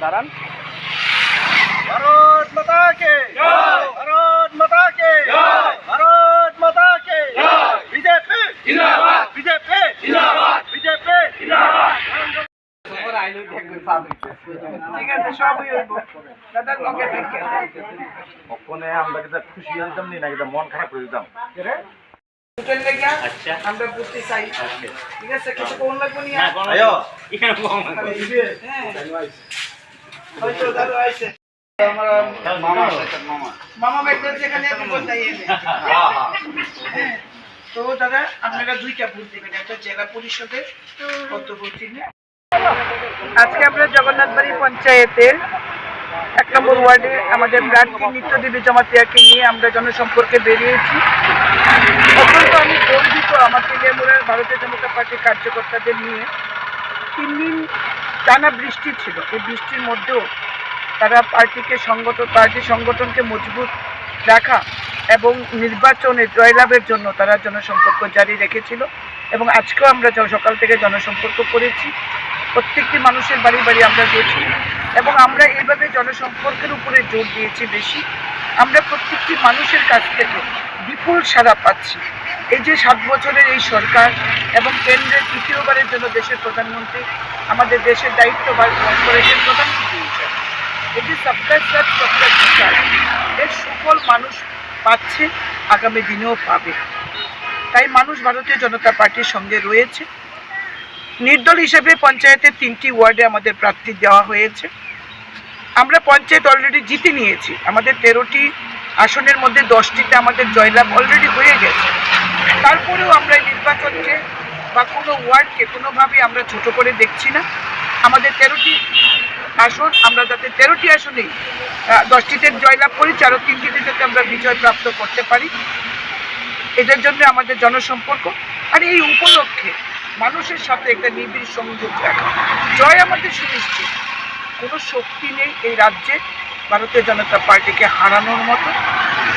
দাঁড়ান। ভারত মাতা কে ভারত মাতা কে ভারত মাতা কে বিজেপি। বিজেপি। বিজেপি। ঠিক আছে সবই হইব। দাদার লগে দেখে। ওখানে আমরা কিন্তু খুশি না কিন্তু মন খারাপ করে দিতাম? লেগে আচ্ছা। আমরা বুঝতে চাই। ঠিক আছে কিছু কোন লাগবে। নিয়ে তো দাদা আপনারা দুইটা একটা জেলা পরিষদের আজকে আমরা জগন্নাথবাড়ি পঞ্চায়েতের এক নম্বর ওয়ার্ডে আমাদের প্রার্থী নিত্যদেবী জমাতিয়াকে নিয়ে আমরা জনসম্পর্কে বেরিয়েছি। অত্যন্ত আমি গর্বিত আমার তৃণমূলের ভারতীয় জনতা পার্টির কার্যকর্তাদের নিয়ে। তিন দিন টানা বৃষ্টি ছিল। এই বৃষ্টির মধ্যেও তারা পার্টিকে সংগঠন পার্টি সংগঠনকে মজবুত রাখা এবং নির্বাচনে জয়লাভের জন্য তারা জনসম্পর্ক জারি রেখেছিল এবং আজকেও আমরা সকাল থেকে জনসম্পর্ক করেছি। প্রত্যেকটি মানুষের বাড়ি বাড়ি আমরা গেছি এবং আমরা এইভাবে জনসম্পর্কের উপরে জোর দিয়েছি বেশি। আমরা প্রত্যেকটি মানুষের কাছ থেকে বিপুল সাড়া পাচ্ছি। এই যে সাত বছরের এই সরকার এবং দেশের প্রধানমন্ত্রী, আমাদের দেশের দায়িত্বভার গ্রহণ করেছেন প্রধানমন্ত্রী হিসেবে। যে সবকার সাথ সবকার বিচার এর সুফল মানুষ পাচ্ছে, আগামী দিনেও পাবে। তাই মানুষ ভারতীয় জনতা পার্টির সঙ্গে রয়েছে। নির্দল হিসেবে পঞ্চায়েতের তিনটি ওয়ার্ডে আমাদের প্রার্থী দেওয়া হয়েছে। আমরা পঞ্চায়েত অলরেডি জিতে নিয়েছি। আমাদের তেরোটি আসনের মধ্যে দশটিতে আমাদের জয়লাভ অলরেডি হয়ে গেছে। তারপরেও আমরা নির্বাচনকে বা কোনো ওয়ার্ডকে কোনোভাবে আমরা ছোট করে দেখছি না। আমাদের তেরোটি আসন আমরা যাতে তেরোটি আসনেই আহ, দশটিতে জয়লাভ করি আরও তিনটিতে যাতে আমরা বিজয় প্রাপ্ত করতে পারি। এদের জন্য আমাদের জনসম্পর্ক আর এই উপলক্ষে মানুষের সাথে একটা নিবিড় সংযোগ রাখা জয় আমাদের সুনিশ্চিত। কোনো শক্তি নেই এই রাজ্যে ভারতীয় জনতা পার্টিকে হারানোর মতো।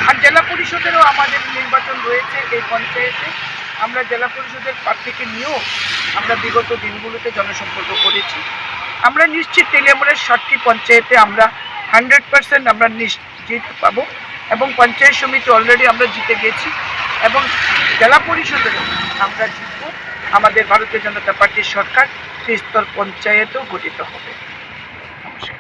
আর জেলা পরিষদেরও আমাদের নির্বাচন রয়েছে এই পঞ্চায়েতে। আমরা জেলা পরিষদের প্রার্থীকে নিয়েও আমরা বিগত দিনগুলোতে জনসম্পর্ক করেছি। আমরা নিশ্চিত তেলিয়ামুড়ের ষাটটি পঞ্চায়েতে আমরা হান্ড্রেড পার্সেন্ট আমরা নিশ্চিত পাবো এবং পঞ্চায়েত সমিতি অলরেডি আমরা জিতে গেছি এবং জেলা পরিষদেরও আমরা জিতব। আমাদের ভারতীয় জনতা পার্টির সরকার ত্রিস্তর পঞ্চায়েতও গঠিত হবে। নমস্কার।